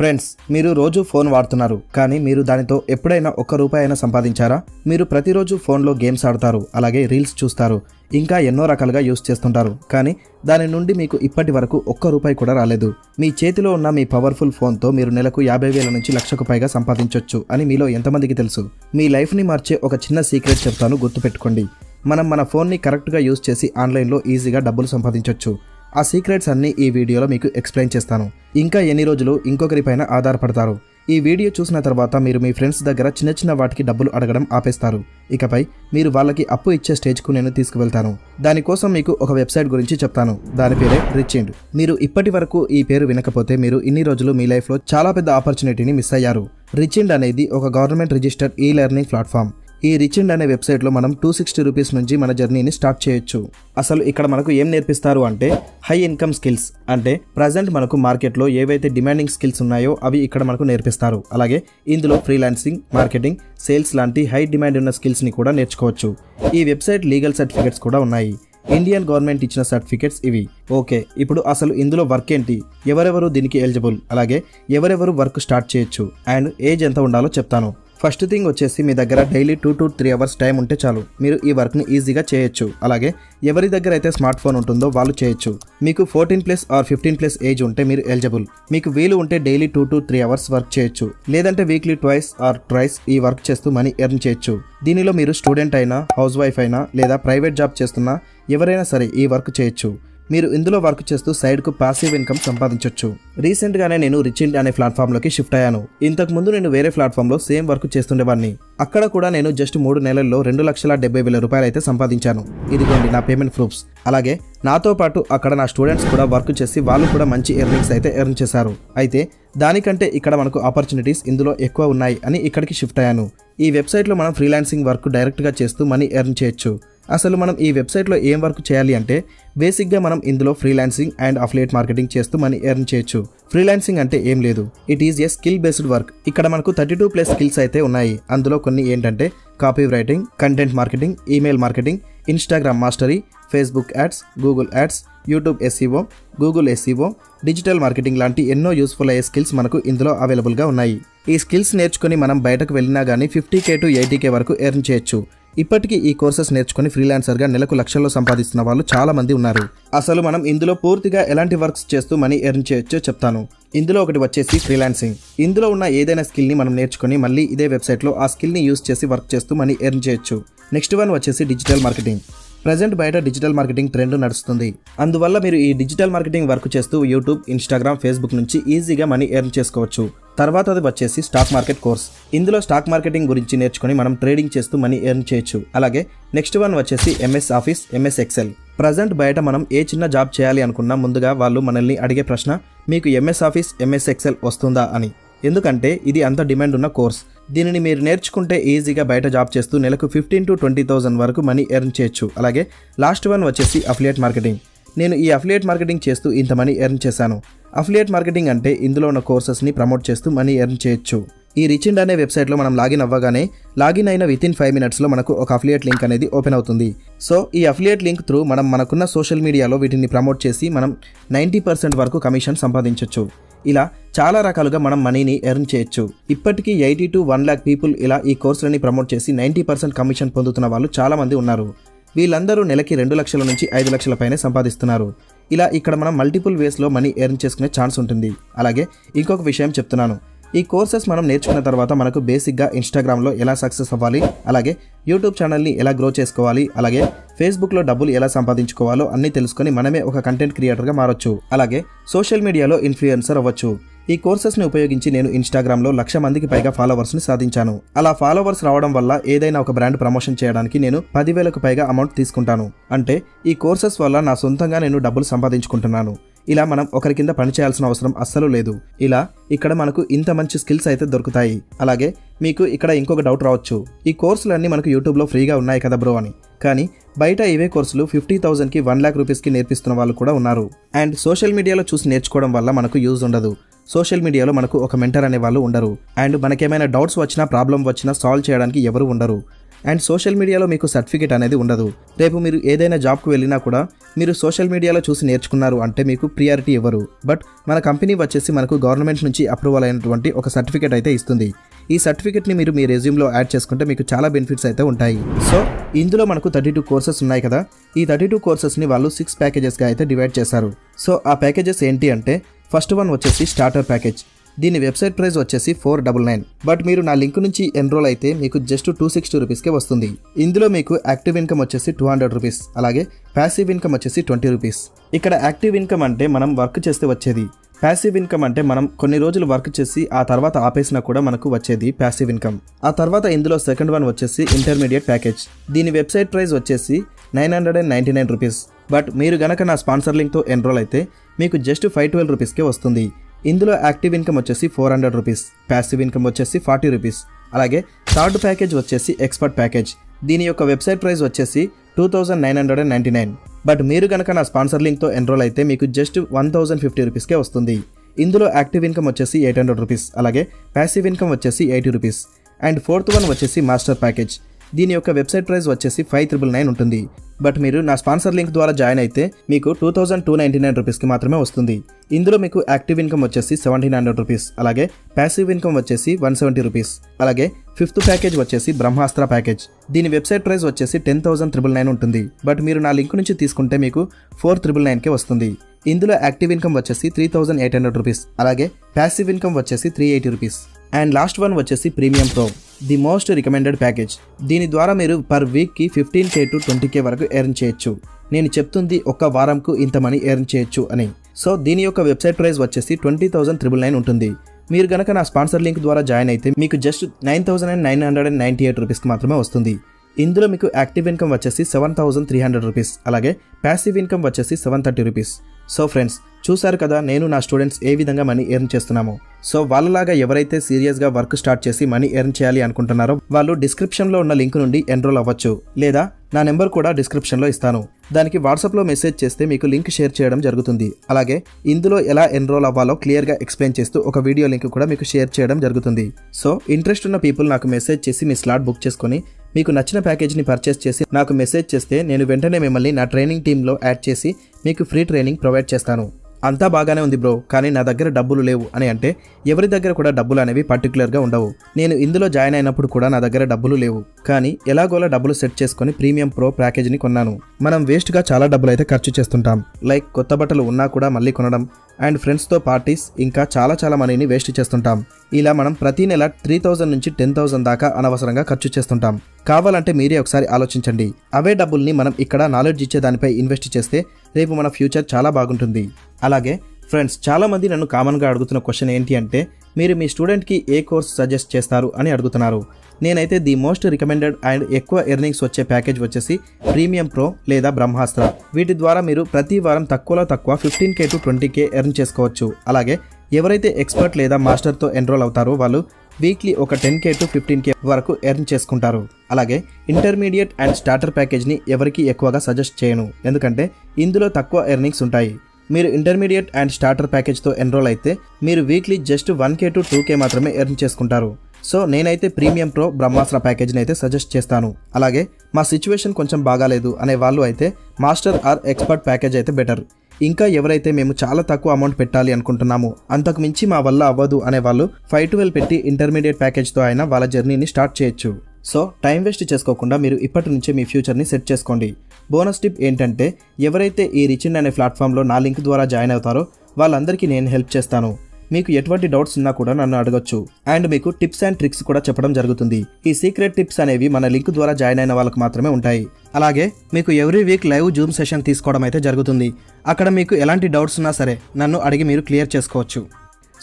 Friends మీరు రోజు phone వాడుతున్నారు కానీ మీరు దానితో ఎప్పుడైనా ఒక్క రూపాయి అయినా సంపాదించారా? మీరు ప్రతిరోజు ఫోన్లో గేమ్స్ ఆడతారు అలాగే రీల్స్ చూస్తారు ఇంకా ఎన్నో రకాలుగా యూస్ చేస్తుంటారు కానీ దాని నుండి మీకు ఇప్పటి వరకు ఒక్క రూపాయి కూడా రాలేదు. మీ చేతిలో ఉన్న మీ పవర్ఫుల్ ఫోన్తో మీరు నెలకు యాభై వేల నుంచి లక్షకు పైగా సంపాదించవచ్చు అని మీలో ఎంతమందికి తెలుసు? మీ లైఫ్ని మార్చే ఒక చిన్న సీక్రెట్ చెప్తాను గుర్తుపెట్టుకోండి. మనం మన ఫోన్ని కరెక్ట్గా యూస్ చేసి ఆన్లైన్లో ఈజీగా డబ్బులు సంపాదించవచ్చు ఆ సీక్రెట్స్ అన్నీ ఈ వీడియోలో మీకు ఎక్స్ప్లెయిన్ చేస్తాను. ఇంకా ఎన్ని రోజులు ఇంకొకరిపైన ఆధారపడతారు? ఈ వీడియో చూసిన తర్వాత మీరు మీ ఫ్రెండ్స్ దగ్గర చిన్న చిన్న వాటికి డబ్బులు అడగడం ఆపేస్తారు. ఇకపై మీరు వాళ్ళకి అప్పు ఇచ్చే స్టేజ్కు నేను తీసుకువెళ్తాను. దానికోసం మీకు ఒక వెబ్సైట్ గురించి చెప్తాను. దాని పేరే రిచిండ్ మీరు ఇప్పటి వరకు ఈ పేరు వినకపోతే మీరు ఇన్ని రోజులు మీ లైఫ్లో చాలా పెద్ద ఆపర్చునిటీని మిస్ అయ్యారు. రిచిండ్ అనేది ఒక government registered e learning platform ఈ రిచిండ్ అనే వెబ్సైట్లో మనం టూ సిక్స్టీ రూపీస్ నుంచి మన జర్నీని స్టార్ట్ చేయొచ్చు. అసలు ఇక్కడ మనకు ఏం నేర్పిస్తారు అంటే హై ఇన్కమ్ స్కిల్స్ అంటే ప్రజెంట్ మనకు మార్కెట్లో ఏవైతే డిమాండింగ్ స్కిల్స్ ఉన్నాయో అవి ఇక్కడ మనకు నేర్పిస్తారు. అలాగే ఇందులో ఫ్రీలాన్సింగ్ మార్కెటింగ్ సేల్స్ లాంటి హై డిమాండ్ ఉన్న స్కిల్స్ని కూడా నేర్చుకోవచ్చు. ఈ వెబ్సైట్ లీగల్ సర్టిఫికెట్స్ కూడా ఉన్నాయి. ఇండియన్ గవర్నమెంట్ ఇచ్చిన సర్టిఫికెట్స్ ఇవి. ఓకే ఇప్పుడు అసలు ఇందులో వర్క్ ఏంటి? ఎవరెవరు దీనికి ఎలిజిబుల్ అలాగే ఎవరెవరు వర్క్ స్టార్ట్ చేయొచ్చు? అండ్ ఏజ్ ఎంత ఉండాలో చెప్తాను. ఫస్ట్ థింగ్ వచ్చేసి మీ దగ్గర daily two to three hours time ఉంటే చాలు. మీరు ఈ వర్క్ని ఈజీగా చేయొచ్చు. అలాగే ఎవరి దగ్గర అయితే స్మార్ట్ ఫోన్ ఉంటుందో వాళ్ళు చేయొచ్చు. మీకు fourteen plus or fifteen plus age ఉంటే మీరు ఎలిజిబుల్. మీకు వీలు ఉంటే daily two to three hours work చేయొచ్చు. లేదంటే వీక్లీ ట్వైస్ ఆర్ ట్రైస్ ఈ వర్క్ చేస్తూ మనీ ఎర్న్ చేయొచ్చు. దీనిలో మీరు స్టూడెంట్ అయినా హౌస్ వైఫ్ అయినా లేదా ప్రైవేట్ జాబ్ చేస్తున్నా ఎవరైనా సరే ఈ వర్క్ చేయొచ్చు. మీరు ఇందులో వర్క్ చేస్తూ సైడ్కు పాసివ్ ఇన్కమ్ సంపాదించవచ్చు రీసెంట్గానే నేను రిచిండ్ అనే ప్లాట్ఫామ్లోకి షిఫ్ట్ అయ్యాను. ఇంతకు ముందు నేను వేరే ప్లాట్ఫామ్లో సేమ్ వర్క్ చేస్తుండేవాడిని. అక్కడ కూడా నేను జస్ట్ మూడు నెలల్లో రెండు లక్షల డెబ్బై వేల రూపాయలు అయితే సంపాదించాను. ఇదిగోండి నా పేమెంట్ ప్రూఫ్స్ అలాగే నాతో పాటు అక్కడ నా స్టూడెంట్స్ కూడా వర్క్ చేసి వాళ్ళు కూడా మంచి ఎర్నింగ్స్ అయితే ఎర్న్ చేశారు. అయితే దానికంటే ఇక్కడ మనకు ఆపర్చునిటీస్ ఇందులో ఎక్కువ ఉన్నాయి అని ఇక్కడికి షిఫ్ట్ అయ్యాను. ఈ వెబ్సైట్లో మనం ఫ్రీలాన్సింగ్ వర్క్ డైరెక్ట్గా చేస్తూ మనీ ఎర్న్ చేయొచ్చు. అసలు మనం ఈ వెబ్సైట్లో ఏం వర్క్ చేయాలి అంటే బేసిక్గా మనం ఇందులో ఫ్రీలాన్సింగ్ అండ్ అఫిలియేట్ మార్కెటింగ్ చేస్తూ మనీ ఎర్న్ చేయొచ్చు. ఫ్రీలాన్సింగ్ అంటే ఏం లేదు. It is a skill based work. ఇక్కడ మనకు థర్టీ టూ ప్లస్ స్కిల్స్ అయితే ఉన్నాయి. అందులో కొన్ని ఏంటంటే copy writing content marketing email marketing Instagram mastery Facebook ads Google ads YouTube SEO Google SEO digital marketing లాంటి ఎన్నో యూస్ఫుల్ అయ్యే స్కిల్స్ మనకు ఇందులో అవైలబుల్గా ఉన్నాయి. ఈ స్కిల్స్ నేర్చుకుని మనం బయటకు వెళ్ళినా కానీ fifty K to eighty K వరకు ఎర్న్ చేయొచ్చు. ఇప్పటికీ ఈ కోర్సెస్ నేర్చుకుని ఫ్రీలాన్సర్గా నెలకు లక్షల్లో సంపాదిస్తున్న వాళ్ళు చాలా మంది ఉన్నారు. అసలు మనం ఇందులో పూర్తిగా ఎలాంటి వర్క్స్ చేస్తూ మనీ ఎర్న్ చేయొచ్చో చెప్తాను. ఇందులో ఒకటి వచ్చేసి ఫ్రీలాన్సింగ్. ఇందులో ఉన్న ఏదైనా స్కిల్ని మనం నేర్చుకుని మళ్ళీ ఇదే వెబ్సైట్లో ఆ స్కిల్ని యూస్ చేసి వర్క్ చేస్తూ మనీ ఎర్న్ చేయొచ్చు. నెక్స్ట్ వన్ వచ్చేసి డిజిటల్ మార్కెటింగ్. ప్రజెంట్ బయట డిజిటల్ మార్కెటింగ్ ట్రెండ్ నడుస్తుంది. అందువల్ల మీరు ఈ డిజిటల్ మార్కెటింగ్ వర్క్ చేస్తూ యూట్యూబ్ ఇన్స్టాగ్రామ్ ఫేస్బుక్ నుంచి ఈజీగా మనీ ఎర్న్ చేసుకోవచ్చు. తర్వాత అది వచ్చేసి స్టాక్ మార్కెట్ కోర్స్. ఇందులో స్టాక్ మార్కెటింగ్ గురించి నేర్చుకుని మనం ట్రేడింగ్ చేస్తూ మనీ ఎర్న్ చేయొచ్చు. అలాగే నెక్స్ట్ వన్ వచ్చేసి MS office MS Excel. Present బయట మనం ఏ చిన్న జాబ్ చేయాలి అనుకున్నా ముందుగా వాళ్ళు మనల్ని అడిగే ప్రశ్న మీకు ఎంఎస్ ఆఫీస్ ఎంఎస్ ఎక్సెల్ వస్తుందా? అని. ఎందుకంటే ఇది అంత డిమాండ్ ఉన్న కోర్స్. దీనిని మీరు నేర్చుకుంటే ఈజీగా బయట జాబ్ చేస్తూ నెలకు ఫిఫ్టీన్ టు ట్వంటీ థౌసండ్ వరకు మనీ ఎర్న్ చేయొచ్చు. అలాగే లాస్ట్ వన్ వచ్చేసి అఫిలియేట్ మార్కెటింగ్. నేను ఈ అఫిలియేట్ మార్కెటింగ్ చేస్తూ ఇంత మనీ ఎర్న్ చేశాను. అఫిలియేట్ మార్కెటింగ్ అంటే ఇందులో ఉన్న కోర్సెస్ని ప్రమోట్ చేస్తూ మనీ ఎర్న్ చేయొచ్చు. ఈ రిచిండ్ అనే వెబ్సైట్లో మనం లాగిన్ అవ్వగానే లాగిన్ అయిన విత్ ఇన్ ఫైవ్ మినిట్స్లో మనకు ఒక అఫిలియేట్ లింక్ అనేది ఓపెన్ అవుతుంది. సో ఈ అఫిలియేట్ లింక్ త్రూ మనం మనకున్న సోషల్ మీడియాలో వీటిని ప్రమోట్ చేసి మనం నైంటీ పర్సెంట్ వరకు కమిషన్ సంపాదించవచ్చు ఇలా చాలా రకాలుగా మనం మనీని ఎర్న్ చేయొచ్చు. ఇప్పటికీ eighty to one lakh people ఇలా ఈ కోర్సులని ప్రమోట్ చేసి నైంటీ పర్సెంట్ కమిషన్ పొందుతున్న వాళ్ళు చాలామంది ఉన్నారు. వీళ్ళందరూ నెలకి రెండు లక్షల నుంచి ఐదు లక్షల పైనే సంపాదిస్తున్నారు. ఇలా ఇక్కడ మనం మల్టిపుల్ వేస్లో మనీ ఎర్న్ చేసుకునే ఛాన్స్ ఉంటుంది. అలాగే ఇంకొక విషయం చెప్తున్నాను. ఈ కోర్సెస్ మనం నేర్చుకున్న తర్వాత మనకు బేసిక్గా ఇన్స్టాగ్రామ్లో ఎలా సక్సెస్ అవ్వాలి అలాగే యూట్యూబ్ ఛానల్ని ఎలా గ్రో చేసుకోవాలి అలాగే ఫేస్బుక్లో డబ్బులు ఎలా సంపాదించుకోవాలో అన్నీ తెలుసుకొని మనమే ఒక కంటెంట్ క్రియేటర్గా మారొచ్చు. అలాగే సోషల్ మీడియాలో ఇన్ఫ్లుయెన్సర్ అవ్వచ్చు. ఈ కోర్సెస్ని ఉపయోగించి నేను ఇన్స్టాగ్రామ్లో లక్ష మందికి పైగా ఫాలోవర్స్ని సాధించాను. అలా ఫాలోవర్స్ రావడం వల్ల ఏదైనా ఒక బ్రాండ్ ప్రమోషన్ చేయడానికి నేను పదివేలకు పైగా అమౌంట్ తీసుకుంటాను. అంటే ఈ కోర్సెస్ వల్ల నా సొంతంగా నేను డబ్బులు సంపాదించుకుంటున్నాను. ఇలా మనం ఒకరి కింద పని చేయాల్సిన అవసరం అస్సలు లేదు. ఇలా ఇక్కడ మనకు ఇంత మంచి స్కిల్స్ అయితే దొరుకుతాయి. అలాగే మీకు ఇక్కడ ఇంకొక డౌట్ రావచ్చు. ఈ కోర్సులన్నీ మనకు యూట్యూబ్లో ఫ్రీగా ఉన్నాయి కదా బ్రో అని. కానీ బయట ఇవే కోర్సులు ఫిఫ్టీ థౌసండ్కి వన్ ల్యాక్ రూపీస్కి నేర్పిస్తున్న వాళ్ళు కూడా ఉన్నారు. అండ్ సోషల్ మీడియాలో చూసి నేర్చుకోవడం వల్ల మనకు యూజ్ ఉండదు. సోషల్ మీడియాలో మనకు ఒక మెంటర్ అనే వాళ్ళు ఉండరు. అండ్ మనకేమైనా డౌట్స్ వచ్చినా ప్రాబ్లం వచ్చినా సాల్వ్ చేయడానికి ఎవరు ఉండరు. అండ్ సోషల్ మీడియాలో మీకు సర్టిఫికేట్ అనేది ఉండదు. రేపు మీరు ఏదైనా జాబ్కు వెళ్ళినా కూడా మీరు సోషల్ మీడియాలో చూసి నేర్చుకున్నారు అంటే మీకు ప్రియారిటీ ఇవ్వరు. బట్ మన కంపెనీ వచ్చేసి మనకు గవర్నమెంట్ నుంచి అప్రూవల్ అయినటువంటి ఒక సర్టిఫికేట్ అయితే ఇస్తుంది. ఈ సర్టిఫికేట్ని మీరు మీ రెజ్యూమ్లో యాడ్ చేసుకుంటే మీకు చాలా బెనిఫిట్స్ అయితే ఉంటాయి. సో ఇందులో మనకు థర్టీ టూ కోర్సెస్ ఉన్నాయి కదా. ఈ థర్టీ టూ కోర్సెస్ని వాళ్ళు సిక్స్ ప్యాకేజెస్గా అయితే డివైడ్ చేశారు. సో ఆ ప్యాకేజెస్ ఏంటి అంటే ఫస్ట్ వన్ వచ్చేసి స్టార్టర్ ప్యాకేజ్. దీని వెబ్సైట్ ప్రైస్ వచ్చేసి ఫోర్ డబల్ నైన్. బట్ మీరు నా లింక్ నుంచి ఎన్రోల్ అయితే మీకు జస్ట్ టూ సిక్స్టీ రూపీస్కే వస్తుంది. ఇందులో మీకు యాక్టివ్ ఇన్కమ్ వచ్చేసి టూ హండ్రెడ్ రూపీస్. అలాగే ప్యాసివ్ ఇన్కమ్ వచ్చేసి ట్వంటీ రూపీస్. ఇక్కడ యాక్టివ్ ఇన్కమ్ అంటే మనం వర్క్ చేస్తే వచ్చేది. ప్యాసివ్ ఇన్కమ్ అంటే మనం కొన్ని రోజులు వర్క్ చేసి ఆ తర్వాత ఆపేసినా కూడా మనకు వచ్చేది ప్యాసివ్ ఇన్కమ్. ఆ తర్వాత ఇందులో సెకండ్ వన్ వచ్చేసి ఇంటర్మీడియట్ ప్యాకేజ్. దీని వెబ్సైట్ ప్రైస్ వచ్చేసి nine hundred and ninety nine rupees. But మీరు గనక నా స్పాన్సర్ లింక్తో ఎన్రోల్ అయితే మీకు జస్ట్ ఫైవ్ ట్వెల్వ్ రూపీస్కే వస్తుంది. ఇందులో యాక్టివ్ ఇన్కమ్ వచ్చేసి four hundred rupees passive income వచ్చేసి ఫార్టీ రూపీస్ అలాగే థర్డ్ ప్యాకేజ్ వచ్చేసి ఎక్స్పర్ట్ ప్యాకేజ్. దీని యొక్క వెబ్సైట్ ప్రైస్ వచ్చేసి two thousand nine hundred and ninety nine. But మీరు కనుక నా స్పాన్సర్ లింక్తో ఎన్రోల్ అయితే మీకు జస్ట్ వన్ థౌజండ్ ఫిఫ్టీ రూపీస్కే వస్తుంది. ఇందులో యాక్టివ్ ఇన్కమ్ వచ్చేసి ఎయిట్ హండ్రెడ్ రూపీస్ అలాగే ప్యాసివ్ ఇన్కమ్ వచ్చేసి eighty rupees. And fourth one వచ్చేసి మాస్టర్ ప్యాకేజ్. దీని యొక్క వెబ్సైట్ ప్రైస్ వచ్చేసి ఫైవ్ త్రిబుల్ నైన్ ఉంటుంది. బట్ మీరు నా స్పాన్సర్ లింక్ ద్వారా జాయిన్ అయితే మీకు two thousand two ninety nine రూపీస్కి మాత్రమే వస్తుంది. ఇందులో మీకు యాక్టివ్ ఇన్కమ్ వచ్చేసి సెవెంటీన్ హండ్రెడ్ రూపీస్ అలాగే ప్యాసివ్ ఇన్కమ్ వచ్చేసి వన్ సెవెంటీ రూపీస్ అలాగే ఫిఫ్త్ ప్యాకేజ్ వచ్చేసి బ్రహ్మాస్త్ర ప్యాకేజ్. దీని వెబ్సైట్ ప్రైస్ వచ్చేసి టెన్ థౌసండ్ త్రిబుల్ నైన్ ఉంటుంది బట్ మీరు నా లింక్ నుంచి తీసుకుంటే మీకు ఫోర్ త్రిబుల్ నైన్కే వస్తుంది. ఇందులో యాక్టివ్ ఇన్కమ్ వచ్చేసి three thousand eight hundred rupees అలాగే ప్యాసివ్ ఇన్కమ్ వచ్చేసి three eighty rupees. And last one వచ్చేసి premium pro the most recommended package. దీని ద్వారా మీరు పర్ వీక్కి fifteen K to twenty K వరకు ఎర్న్ చేయొచ్చు. నేను చెప్తుంది ఒక వారంకు ఇంత మనీ ఎర్న్ చేయొచ్చు అని. సో దీని యొక్క వెబ్సైట్ ప్రైస్ వచ్చేసి ట్వంటీ థౌసండ్ త్రిబుల్ నైన్ ఉంటుంది. మీరు గనక నా స్పాన్సర్ లింక్ ద్వారా జాయిన్ అయితే మీకు just nine thousand and nine hundred and ninety eight రూపీస్కి మాత్రమే వస్తుంది. ఇందులో మీకు యాక్టివ్ ఇన్కమ్ వచ్చేసి seven thousand three hundred rupees అలాగే ప్యాసివ్ ఇన్కమ్ వచ్చేసి seven thirty rupees. So friends చూశారు కదా నేను నా స్టూడెంట్స్ ఏ విధంగా మనీ ఎర్న్ చేస్తున్నామో. సో వాళ్ళలాగా ఎవరైతే సీరియస్గా వర్క్ స్టార్ట్ చేసి మనీ ఎర్న్ చేయాలి అనుకుంటున్నారో వాళ్ళు డిస్క్రిప్షన్లో ఉన్న లింక్ నుండి ఎన్రోల్ అవ్వచ్చు. లేదా నా నెంబర్ కూడా డిస్క్రిప్షన్లో ఇస్తాను. దానికి వాట్సాప్లో మెసేజ్ చేస్తే మీకు లింక్ షేర్ చేయడం జరుగుతుంది. అలాగే ఇందులో ఎలా ఎన్రోల్ అవ్వాలో క్లియర్గా ఎక్స్ప్లెయిన్ చేస్తూ ఒక వీడియో లింక్ కూడా మీకు షేర్ చేయడం జరుగుతుంది. సో ఇంట్రెస్ట్ ఉన్న పీపుల్ నాకు మెసేజ్ చేసి మీ స్లాట్ బుక్ చేసుకొని మీకు నచ్చిన ప్యాకేజ్ని పర్చేస్ చేసి నాకు మెసేజ్ చేస్తే నేను వెంటనే మిమ్మల్ని నా ట్రైనింగ్ టీంలో యాడ్ చేసి మీకు ఫ్రీ ట్రైనింగ్ ప్రొవైడ్ చేస్తాను. అంతా బాగానే ఉంది బ్రో కానీ నా దగ్గర డబ్బులు లేవు అని అంటే ఎవరి దగ్గర కూడా డబ్బులు అనేవి పర్టికులర్గా ఉండవు. నేను ఇందులో జాయిన్ అయినప్పుడు కూడా నా దగ్గర డబ్బులు లేవు. కానీ ఎలాగోలా డబ్బులు సెట్ చేసుకొని ప్రీమియం ప్రో ప్యాకేజీని కొన్నాను. మనం వేస్ట్గా చాలా డబ్బులు అయితే ఖర్చు చేస్తుంటాం. లైక్ కొత్త బట్టలు ఉన్నా కూడా మళ్ళీ కొనడం. అండ్ ఫ్రెండ్స్తో పార్టీస్ ఇంకా చాలా చాలా మనీని వేస్ట్ చేస్తుంటాం. ఇలా మనం ప్రతి నెల త్రీ థౌజండ్ నుంచి టెన్ థౌజండ్ దాకా అనవసరంగా ఖర్చు చేస్తుంటాం. కావాలంటే మీరే ఒకసారి ఆలోచించండి. అవే డబ్బుల్ని మనం ఇక్కడ నాలెడ్జ్ ఇచ్చే దానిపై ఇన్వెస్ట్ చేస్తే రేపు మన ఫ్యూచర్ చాలా బాగుంటుంది. అలాగే ఫ్రెండ్స్ చాలామంది నన్ను కామన్గా అడుగుతున్న క్వశ్చన్ ఏంటి అంటే మీరు మీ స్టూడెంట్కి ఏ కోర్స్ సజెస్ట్ చేస్తారు అని అడుగుతున్నారు. నేనైతే ది మోస్ట్ రికమెండెడ్ అండ్ ఎక్కువ ఎర్నింగ్స్ వచ్చే ప్యాకేజ్ వచ్చేసి ప్రీమియం ప్రో లేదా బ్రహ్మాస్త్ర. వీటి ద్వారా మీరు ప్రతి వారం తక్కువలో తక్కువ fifteen K to twenty K earn చేసుకోవచ్చు. అలాగే ఎవరైతే ఎక్స్పర్ట్ లేదా మాస్టర్తో ఎన్రోల్ అవుతారో వాళ్ళు వీక్లీ ఒక ten K to fifteen K వరకు ఎర్న్ చేసుకుంటారు. అలాగే ఇంటర్మీడియట్ అండ్ స్టార్టర్ ప్యాకేజ్ని ఎవరికి ఎక్కువగా సజెస్ట్ చేయను. ఎందుకంటే ఇందులో తక్కువ ఎర్నింగ్స్ ఉంటాయి. మీరు ఇంటర్మీడియట్ అండ్ స్టార్టర్ ప్యాకేజ్తో ఎన్రోల్ అయితే మీరు weekly just one K to two K మాత్రమే ఎర్న్ చేసుకుంటారు. సో నేనైతే ప్రీమియం ప్రో బ్రహ్మాస్త్ర ప్యాకేజ్ని అయితే సజెస్ట్ చేస్తాను. అలాగే మా సిచ్యువేషన్ కొంచెం బాగాలేదు అనే వాళ్ళు అయితే మాస్టర్ ఆర్ ఎక్స్పర్ట్ ప్యాకేజ్ అయితే బెటర్. ఇంకా ఎవరైతే మేము చాలా తక్కువ అమౌంట్ పెట్టాలి అనుకుంటున్నాము అంతకు మించి మా వల్ల అవ్వదు అనే వాళ్ళు ఫైవ్ ట్వెల్వ్ పెట్టి ఇంటర్మీడియట్ ప్యాకేజ్తో అయినా వాళ్ళ జర్నీని స్టార్ట్ చేయొచ్చు. సో టైం వేస్ట్ చేసుకోకుండా మీరు ఇప్పటి నుంచే మీ ఫ్యూచర్ని సెట్ చేసుకోండి. బోనస్ టిప్ ఏంటంటే ఎవరైతే ఈ రిచిన్ అనే ప్లాట్ఫామ్లో నా లింక్ ద్వారా జాయిన్ అవుతారో వాళ్ళందరికీ నేను హెల్ప్ చేస్తాను. మీకు ఎటువంటి డౌట్స్ ఉన్నా కూడా నన్ను అడగొచ్చు. అండ్ మీకు టిప్స్ అండ్ ట్రిక్స్ కూడా చెప్పడం జరుగుతుంది. ఈ సీక్రెట్ టిప్స్ అనేవి మన లింక్ ద్వారా జాయిన్ అయిన వాళ్ళకి మాత్రమే ఉంటాయి. అలాగే మీకు every week live Zoom session తీసుకోవడం అయితే జరుగుతుంది. అక్కడ మీకు ఎలాంటి డౌట్స్ ఉన్నా సరే నన్ను అడిగి మీరు క్లియర్ చేసుకోవచ్చు.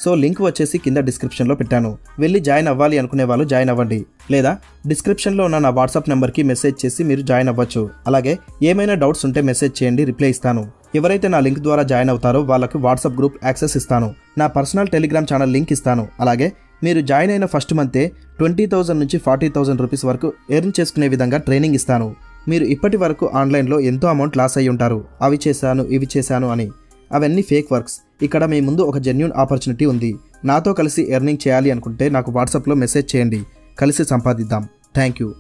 సో లింక్ వచ్చేసి కింద డిస్క్రిప్షన్లో పెట్టాను. వెళ్ళి జాయిన్ అవ్వాలి అనుకునే వాళ్ళు జాయిన్ అవ్వండి. లేదా డిస్క్రిప్షన్లో ఉన్న నా వాట్సాప్ నెంబర్కి మెసేజ్ చేసి మీరు జాయిన్ అవ్వచ్చు. అలాగే ఏమైనా డౌట్స్ ఉంటే మెసేజ్ చేయండి రిప్లై ఇస్తాను. ఎవరైతే నా లింక్ ద్వారా జాయిన్ అవుతారో వాళ్ళకు వాట్సాప్ గ్రూప్ యాక్సెస్ ఇస్తాను. నా పర్సనల్ టెలిగ్రామ్ ఛానల్ లింక్ ఇస్తాను. అలాగే మీరు జాయిన్ అయిన ఫస్ట్ మంతే ట్వంటీ థౌసండ్ నుంచి ఫార్టీ థౌసండ్ రూపీస్ వరకు ఎర్న్ చేసుకునే విధంగా ట్రైనింగ్ ఇస్తాను. మీరు ఇప్పటి వరకు ఆన్లైన్లో ఎంతో అమౌంట్ లాస్ అయి ఉంటారు. అవి చేశాను ఇవి చేశాను అని. అవన్నీ ఫేక్ వర్క్స్. ఇక్కడ మీ ముందు ఒక జెన్యున్ ఆపర్చునిటీ ఉంది. నాతో కలిసి ఎర్నింగ్ చేయాలి అనుకుంటే నాకు వాట్సాప్లో మెసేజ్ చేయండి. కలిసి సంపాదిద్దాం. Thank you.